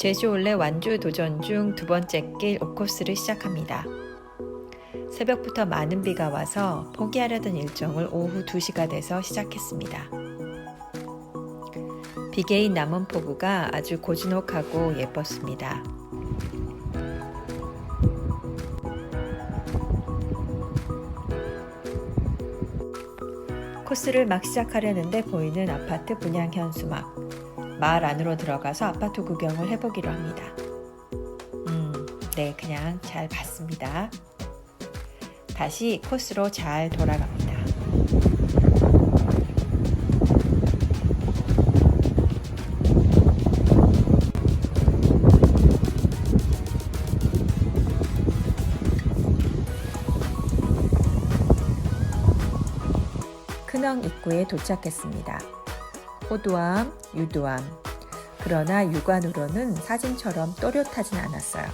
제주 올레 완주 도전 중 두 번째 길 5코스를 시작합니다. 새벽부터 많은 비가 와서 포기하려던 일정을 오후 2시가 돼서 시작했습니다. 비개인 남원 포구가 아주 고즈넉하고 예뻤습니다. 코스를 막 시작하려는데 보이는 아파트 분양 현수막. 마을 안으로 들어가서 아파트 구경을 해보기로 합니다. 음, 네, 그냥 잘 봤습니다. 다시 코스로 잘 돌아갑니다. 큰엉 입구에 도착했습니다. 호두암, 유두암. 그러나 육안으로는 사진처럼 또렷하진 않았어요.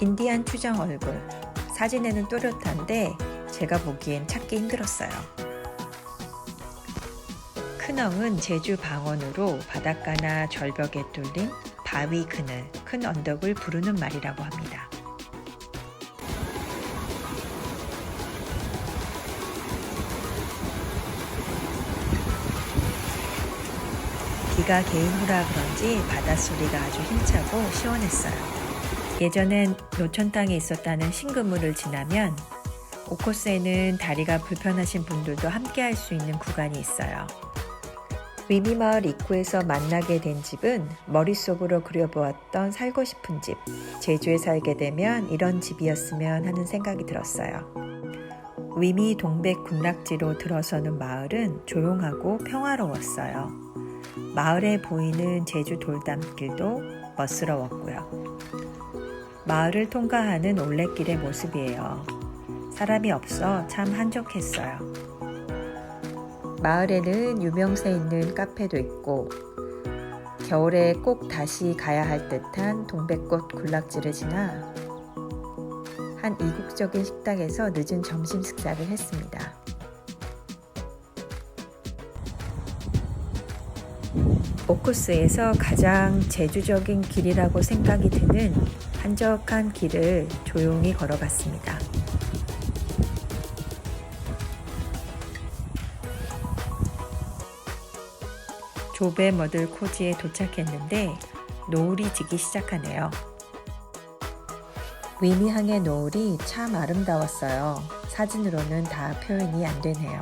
인디안 추정 얼굴. 사진에는 또렷한데 제가 보기엔 찾기 힘들었어요. 큰엉은 제주 방언으로 바닷가나 절벽에 뚫린 바위 그늘, 큰 언덕을 부르는 말이라고 합니다. 비가 개인 후라 그런지 바닷소리가 아주 힘차고 시원했어요. 예전엔 노천 땅에 있었다는 신그물을 지나면 오코스에는 다리가 불편하신 분들도 함께 할 수 있는 구간이 있어요. 위미마을 입구에서 만나게 된 집은 머릿속으로 그려보았던 살고 싶은 집, 제주에 살게 되면 이런 집이었으면 하는 생각이 들었어요. 위미 동백 군락지로 들어서는 마을은 조용하고 평화로웠어요. 마을에 보이는 제주 돌담길도 멋스러웠고요. 마을을 통과하는 올레길의 모습이에요. 사람이 없어 참 한적했어요. 마을에는 유명세 있는 카페도 있고 겨울에 꼭 다시 가야 할 듯한 동백꽃 군락지를 지나 한 이국적인 식당에서 늦은 점심 식사를 했습니다. 오쿠스에서 가장 제주적인 길이라고 생각이 드는 한적한 길을 조용히 걸어갔습니다. 조배 머들 코지에 도착했는데 노을이 지기 시작하네요. 위미항의 노을이 참 아름다웠어요. 사진으로는 다 표현이 안 되네요.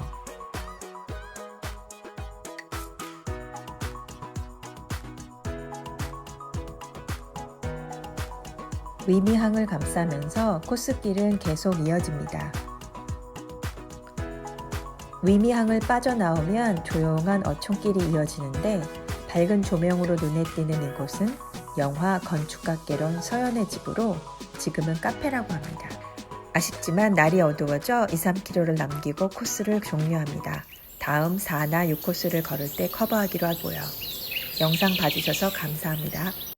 위미항을 감싸면서 코스길은 계속 이어집니다. 위미항을 빠져나오면 조용한 어촌길이 이어지는데 밝은 조명으로 눈에 띄는 이곳은 영화 건축가개론 서연의 집으로 지금은 카페라고 합니다. 아쉽지만 날이 어두워져 2, 3km를 남기고 코스를 종료합니다. 다음 4나 6코스를 걸을 때 커버하기로 하고요. 영상 봐주셔서 감사합니다.